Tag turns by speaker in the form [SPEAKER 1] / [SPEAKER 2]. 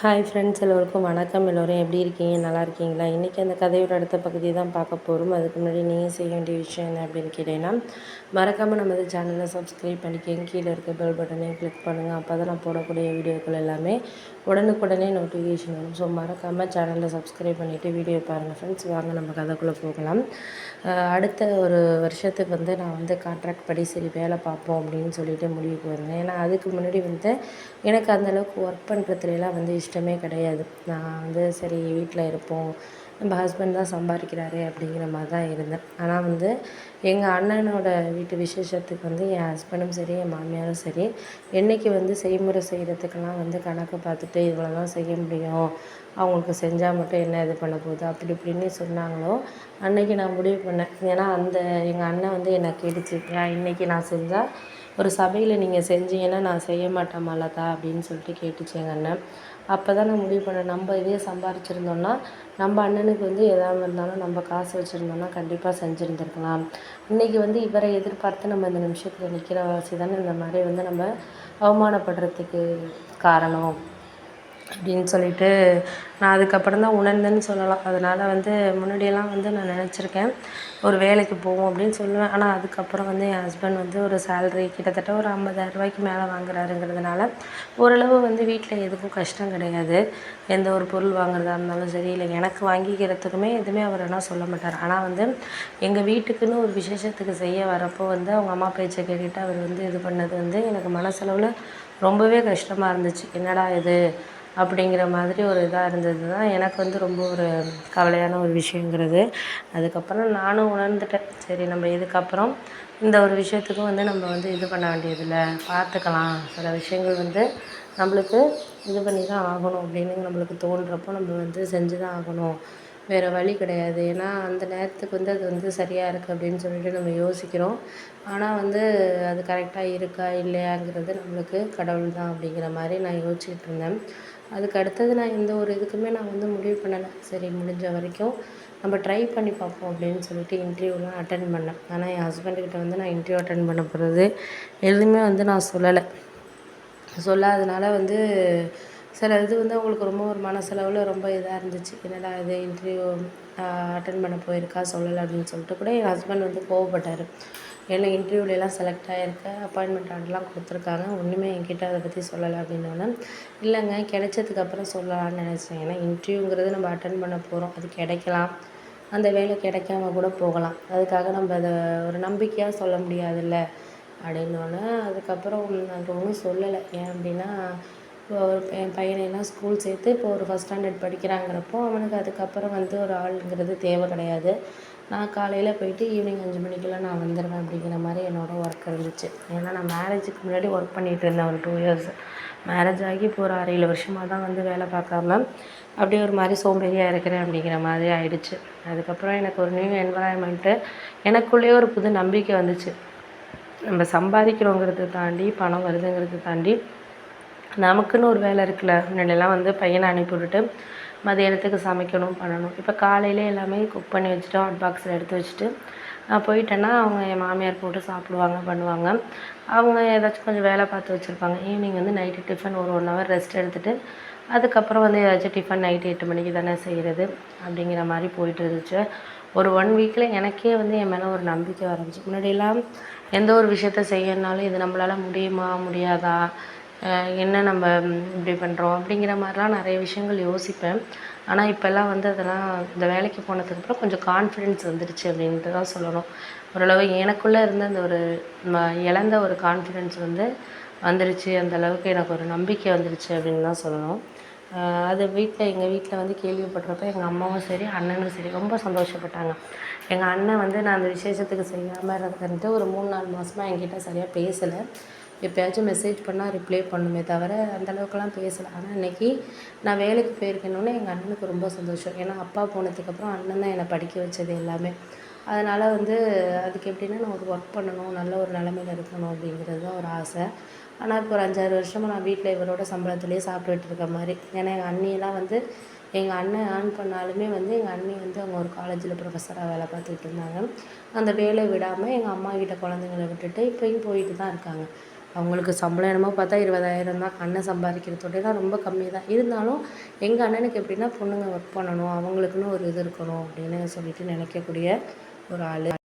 [SPEAKER 1] hi friends எல்லோருக்கும் வணக்கம் எல்லோரும் எப்படி இருக்கீங்க நல்லா இருக்கீங்களா இன்றைக்கி அந்த கதையோட அடுத்த பகுதியை தான் பார்க்க போகிறோம் அதுக்கு முன்னாடி நீங்கள் செய்ய வேண்டிய விஷயம் என்ன அப்படின்னு கேட்டீங்கன்னா மறக்காமல் நமது சேனலை சப்ஸ்கிரைப் பண்ணிக்கங்க கீழே இருக்க பெல் பட்டனையும் கிளிக் பண்ணுங்கள் அப்போ தான் நான் போடக்கூடிய வீடியோக்கள் எல்லாமே உடனுக்குடனே நோட்டிஃபிகேஷன் வரும் ஸோ மறக்காமல் சேனலை சப்ஸ்கிரைப் பண்ணிவிட்டு வீடியோ பாருங்கள் ஃப்ரெண்ட்ஸ் வாங்க நம்ம கதைக்குள்ளே போகலாம் அடுத்த ஒரு வருஷத்துக்கு வந்து நான் வந்து கான்ட்ராக்ட் படி சரி வேலை பார்ப்போம் அப்படின்னு சொல்லிட்டு முடிவுக்கு போயிருந்தேன் ஏன்னா அதுக்கு முன்னாடி வந்து எனக்கு அந்தளவுக்கு ஒர்க் பண்ணுறதுலாம் வந்து இஷ்டமே கிடையாது நான் வந்து சரி வீட்டில் இருப்போம் நம்ம ஹஸ்பண்ட் தான் சம்பாதிக்கிறாரு அப்படிங்கிற மாதிரி தான் இருந்தேன் ஆனால் வந்து எங்கள் அண்ணனோட வீட்டு விசேஷத்துக்கு வந்து என் ஹஸ்பண்டும் சரி என் மாமியாரும் சரி என்றைக்கு வந்து செய்முறை செய்கிறதுக்கெல்லாம் வந்து கணக்கு பார்த்துட்டு இவ்வளோ தான் செய்ய முடியும் அவங்களுக்கு செஞ்சால் மட்டும் என்ன இது பண்ண போகுது அப்படி இப்படின்னு சொன்னாங்களோ அன்றைக்கி நான் முடிவு பண்ணேன் ஏன்னா அந்த எங்கள் அண்ணன் வந்து என்னை கேட்டுச்சு இன்றைக்கி நான் செஞ்சால் ஒரு சபையில் நீங்கள் செஞ்சீங்கன்னா நான் செய்ய மாட்டேன் மலதா அப்படின்னு சொல்லிட்டு கேட்டுச்சு எங்கள் அண்ணன் அப்போ தான் நான் முடிவு பண்ணேன் நம்ம இதே சம்பாரிச்சிருந்தோன்னா நம்ம அண்ணனுக்கு வந்து எதாவது இருந்தாலும் நம்ம காசு வச்சுருந்தோம்னா கண்டிப்பாக செஞ்சுருந்துருக்கலாம் இன்றைக்கி வந்து இவரை எதிர்பார்த்து நம்ம இந்த நிமிஷத்தில் நிற்கிற வாசி தானே இந்த மாதிரி வந்து நம்ம அவமானப்படுறதுக்கு காரணம் அப்படின்னு சொல்லிட்டு நான் அதுக்கப்புறம் தான் உணர்ந்தேன்னு சொல்லலாம் அதனால் வந்து முன்னாடியெல்லாம் வந்து நான் நினச்சிருக்கேன் ஒரு வேலைக்கு போவோம் அப்படின்னு சொல்லுவேன் ஆனால் அதுக்கப்புறம் வந்து என் ஹஸ்பண்ட் வந்து ஒரு சேல்ரி கிட்டத்தட்ட ஒரு ரூபாய்க்கு மேலே வாங்குறாருங்கிறதுனால ஓரளவு வந்து வீட்டில் எதுக்கும் கஷ்டம் கிடையாது எந்த ஒரு பொருள் வாங்குறதா இருந்தாலும் சரி இல்லை எனக்கு வாங்கிக்கிறதுக்குமே எதுவுமே அவர் என்ன சொல்ல மாட்டார் ஆனால் வந்து எங்கள் வீட்டுக்குன்னு ஒரு விசேஷத்துக்கு செய்ய வரப்போ வந்து அவங்க அம்மா பேச்சை கேட்டுட்டு அவர் வந்து இது பண்ணது வந்து எனக்கு மனசளவில் ரொம்பவே கஷ்டமாக இருந்துச்சு என்னடா இது அப்படிங்கிற மாதிரி ஒரு இதாக இருந்தது தான் எனக்கு வந்து ரொம்ப ஒரு கவலையான ஒரு விஷயங்கிறது அதுக்கப்புறம் நானும் உணர்ந்துட்டேன் சரி நம்ம இதுக்கப்புறம் இந்த ஒரு விஷயத்துக்கும் வந்து நம்ம வந்து இது பண்ண வேண்டியதில்லை பார்த்துக்கலாம் சில விஷயங்கள் வந்து நம்மளுக்கு இது பண்ணி தான் ஆகணும் அப்படின்னு நம்மளுக்கு தோன்றப்போ நம்ம வந்து செஞ்சு தான் ஆகணும் வேறு வழி கிடையாது ஏன்னா அந்த நேரத்துக்கு வந்து அது வந்து சரியாக இருக்குது அப்படின்னு சொல்லிட்டு நம்ம யோசிக்கிறோம் ஆனால் வந்து அது கரெக்டாக இருக்கா இல்லையாங்கிறது நம்மளுக்கு கடவுள் தான் அப்படிங்கிற மாதிரி நான் யோசிச்சுட்டு இருந்தேன் அதுக்கு அடுத்தது நான் எந்த ஒரு இதுக்குமே நான் வந்து முடிவு பண்ணலை சரி முடிஞ்ச வரைக்கும் நம்ம ட்ரை பண்ணி பார்ப்போம் அப்படின்னு சொல்லிட்டு இன்டர்வியூலாம் அட்டன் பண்ணேன் ஆனால் என் ஹஸ்பண்டுக்கிட்ட வந்து நான் இன்டர்வியூ அட்டன் பண்ண போகிறது எதுவுமே வந்து நான் சொல்லலை சொல்லாதனால வந்து சார் அது வந்து அவங்களுக்கு ரொம்ப ஒரு மனசளவில் ரொம்ப இதாக இருந்துச்சு என்னடா இது இன்டர்வியூ அட்டன் பண்ண போயிருக்கா சொல்லலை அப்படின்னு சொல்லிட்டு கூட என் ஹஸ்பண்ட் வந்து கோவப்பட்டார் ஏன்னா இன்டர்வியூலலாம் செலக்ட் ஆகிருக்க அப்பாயின்மெண்ட் ஆர்டர்லாம் கொடுத்துருக்காங்க ஒன்றுமே என்கிட்ட அதை பற்றி சொல்லலை அப்படின்னோன்னே இல்லைங்க கிடைச்சதுக்கப்புறம் சொல்லலாம்னு நினச்சேன் ஏன்னா இன்டர்வியூங்கிறது நம்ம அட்டன் பண்ண போகிறோம் அது கிடைக்கலாம் அந்த வேலை கிடைக்காம கூட போகலாம் அதுக்காக நம்ம அதை ஒரு நம்பிக்கையாக சொல்ல முடியாதுல்ல அப்படின்னோடனே அதுக்கப்புறம் அது ஒன்றும் சொல்லலை ஏன் அப்படின்னா ஒரு என் பையனைலாம் ஸ்கூல் சேர்த்து இப்போ ஒரு ஃபஸ்ட் ஸ்டாண்டர்ட் படிக்கிறாங்கிறப்போ அவனுக்கு அதுக்கப்புறம் வந்து ஒரு ஆளுங்கிறது தேவை கிடையாது நான் காலையில் போயிட்டு ஈவினிங் அஞ்சு மணிக்கெல்லாம் நான் வந்துடுவேன் அப்படிங்கிற மாதிரி என்னோடய ஒர்க் இருந்துச்சு ஏன்னா நான் மேரேஜுக்கு முன்னாடி ஒர்க் பண்ணிகிட்டு இருந்தேன் ஒரு டூ இயர்ஸ் மேரேஜ் ஆகி இப்போ ஒரு ஆறு ஏழு வருஷமாக தான் வந்து வேலை பார்க்காம அப்படியே ஒரு மாதிரி சோம்பேறியாக இருக்கிறேன் அப்படிங்கிற மாதிரி ஆயிடுச்சு அதுக்கப்புறம் எனக்கு ஒரு நியூ என்வரான்மெண்ட்டு எனக்குள்ளேயே ஒரு புது நம்பிக்கை வந்துச்சு நம்ம சம்பாதிக்கிறோங்கிறத தாண்டி பணம் வருதுங்கிறத தாண்டி நமக்குன்னு ஒரு வேலை இருக்குல்ல முன்னாடியெல்லாம் வந்து பையனை அனுப்பி விட்டுட்டு மதியானத்துக்கு சமைக்கணும் பண்ணணும் இப்போ காலையிலே எல்லாமே குக் பண்ணி வச்சுட்டோம் ஹாட் பாக்ஸில் எடுத்து வச்சுட்டு போயிட்டேன்னா அவங்க என் மாமியார் போட்டு சாப்பிடுவாங்க பண்ணுவாங்க அவங்க ஏதாச்சும் கொஞ்சம் வேலை பார்த்து வச்சுருப்பாங்க ஈவினிங் வந்து நைட்டு டிஃபன் ஒரு ஒன் ஹவர் ரெஸ்ட் எடுத்துகிட்டு அதுக்கப்புறம் வந்து ஏதாச்சும் டிஃபன் நைட்டு எட்டு மணிக்கு தானே செய்கிறது அப்படிங்கிற மாதிரி போயிட்டு இருந்துச்சு ஒரு ஒன் வீக்கில் எனக்கே வந்து என் மேலே ஒரு நம்பிக்கை வரைஞ்சி முன்னாடியெல்லாம் எந்த ஒரு விஷயத்த செய்யணுனாலும் இது நம்மளால் முடியுமா முடியாதா என்ன நம்ம இப்படி பண்ணுறோம் அப்படிங்கிற மாதிரிலாம் நிறைய விஷயங்கள் யோசிப்பேன் ஆனால் இப்போல்லாம் வந்து அதெல்லாம் இந்த வேலைக்கு போனதுக்கப்புறம் கொஞ்சம் கான்ஃபிடென்ஸ் வந்துடுச்சு அப்படின்ட்டு தான் சொல்லணும் ஓரளவு எனக்குள்ளே இருந்த அந்த ஒரு இழந்த ஒரு கான்ஃபிடென்ஸ் வந்து வந்துடுச்சு அந்த அளவுக்கு எனக்கு ஒரு நம்பிக்கை வந்துடுச்சு அப்படின்னு தான் சொல்லணும் அது வீட்டில் எங்கள் வீட்டில் வந்து கேள்விப்படுறப்ப எங்கள் அம்மாவும் சரி அண்ணனும் சரி ரொம்ப சந்தோஷப்பட்டாங்க எங்கள் அண்ணன் வந்து நான் அந்த விசேஷத்துக்கு செய்யாமல் இருந்துட்டு ஒரு மூணு நாலு மாதமாக என்கிட்ட சரியாக பேசலை எப்போயாச்சும் மெசேஜ் பண்ணால் ரிப்ளை பண்ணுமே தவிர அந்தளவுக்குலாம் பேசலை ஆனால் இன்றைக்கி நான் வேலைக்கு போயிருக்கேன்னொன்னே எங்கள் அண்ணனுக்கு ரொம்ப சந்தோஷம் ஏன்னா அப்பா போனதுக்கப்புறம் அண்ணன் தான் என்னை படிக்க வச்சது எல்லாமே அதனால் வந்து அதுக்கு எப்படின்னா நான் ஒரு ஒர்க் பண்ணணும் நல்ல ஒரு நிலமையில இருக்கணும் அப்படிங்கிறது தான் ஒரு ஆசை ஆனால் இப்போ ஒரு அஞ்சாறு வருஷமாக நான் வீட்டில் இவரோட சம்பளத்துலேயே சாப்பிட்டுட்டு இருக்க மாதிரி ஏன்னா எங்கள் அண்ணியெல்லாம் வந்து எங்கள் அண்ணன் ஏர்ன் பண்ணாலுமே வந்து எங்கள் அண்ணி வந்து அவங்க ஒரு காலேஜில் ப்ரொஃபஸராக வேலை பார்த்துக்கிட்டு இருந்தாங்க அந்த வேலை விடாமல் எங்கள் அம்மா கிட்ட குழந்தைங்கள விட்டுட்டு இப்போயும் போயிட்டு தான் இருக்காங்க அவங்களுக்கு சம்பளம் என்னமோ பார்த்தா இருபதாயிரம் தான் அண்ணன் சம்பாதிக்கிறதோடலாம் ரொம்ப கம்மி தான் இருந்தாலும் எங்கள் அண்ணனுக்கு எப்படின்னா பொண்ணுங்க ஒர்க் பண்ணணும் அவங்களுக்குன்னு ஒரு இது இருக்கணும் அப்படின்னு சொல்லிட்டு நினைக்கக்கூடிய ஒரு ஆள்